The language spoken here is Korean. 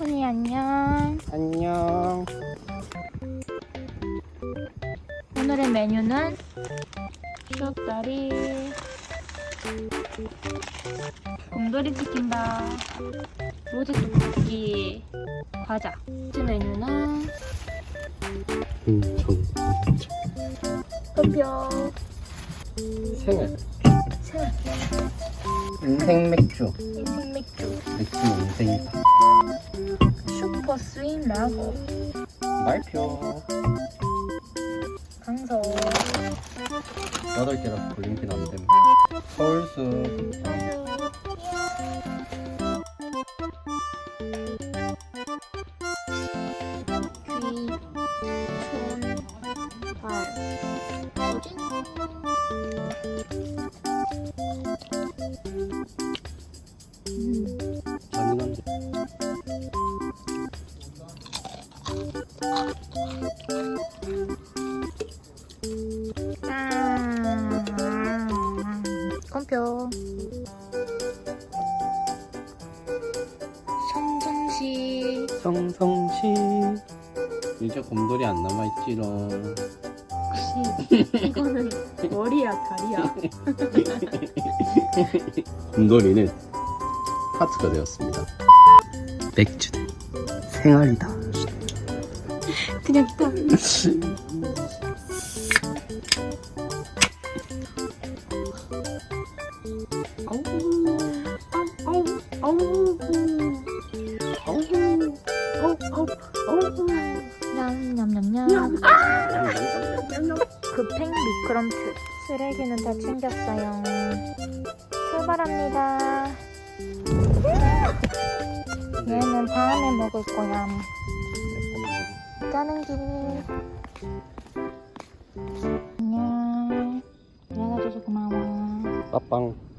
훈이 안녕. 안녕. 오늘의 메뉴는 수업다리. 곰돌이 치킨밥 로제 떡볶이 과자. 이 메뉴는 엄청 뼈 생을 인생 맥주. 인생 맥주 맥주 인생이다. 슈퍼 스윗 라고 말표. 강서 여덟 개라서 불림긴 안 됨. 서울수. 귀, 잔인한데. 아, 컴표. 성성시 성성시. 이제 곰돌이 안 남아있지롱. 혹시 이거는 머리야 다리야? 곰돌이는 하트가 되었습니다. 맥주. 대 생활이다. 그냥 딱 아우 아우 아우 아우 아우 아우 아우 냠냠냠냠 급행 미끄럼틀. 쓰레기는 다 챙겼어요. 출발합니다 얘는 다음에 먹을 거야. 가는 길 안녕. 일어나줘서 고마워. 빠빵.